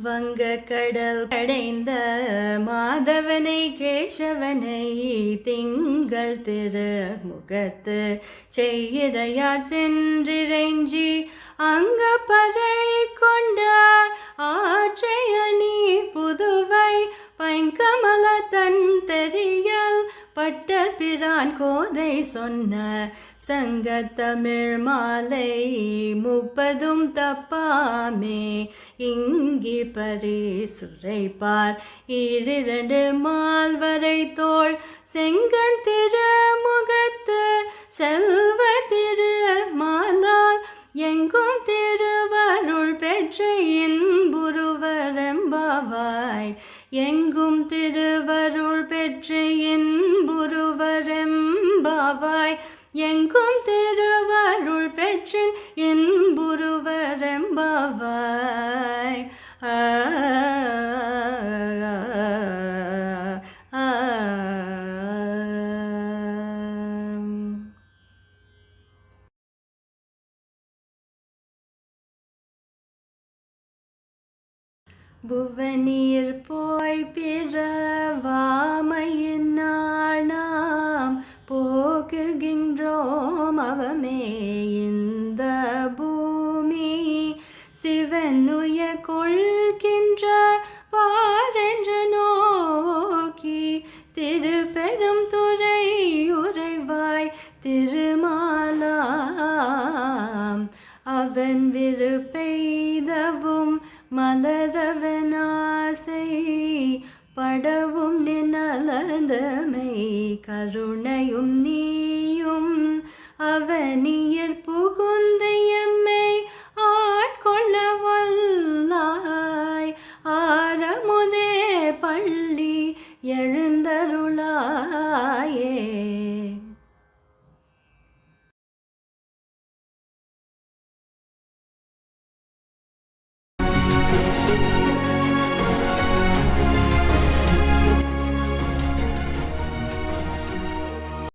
வங்க கடல் கடைந்த மாதவனை கேசவனை திங்கள் திரு முகத்து செய்யிறையார் சென்றிறைஞ்சி அங்க பறை கொண்ட ஆ நான் கோதை சொன்ன சங்கத்தமிழ் மாலை முப்பதும் தப்பாமே. இங்கி பரிசுரைப்பார். ஈரிரண்டு மால்வரை தோள் செங்கன் திருமுகத்து செல்வ திரு மாலால் எங்கும் திருவருள் பெற்ற இன்புருவரம்பாவாய். எங்கும் திருவருள் பெற்று இன்புருவரம்பாவாய் எங்கும் திருவருள் பெற்றின் இன்புருவரம்பாவாய் புவனீர் போய் பிறவாமையின் நாள் போக்குகின்றோம் அவமே இந்த பூமி. சிவனுய கொள்கின்ற பாரென்று நோக்கி திருப்பெரும் துறை உறைவாய் திருமாலாம். அவன் விருப்பெய்தவும் மலரவன் ஆசை படவும் நினலர்ந்தமை கருணையும் நீயும் அவனியர் புகுந்த எம்மை ஆட்கொள்ள வல்லாய் ஆரமுதே பள்ளி எழுந்தருளாயே.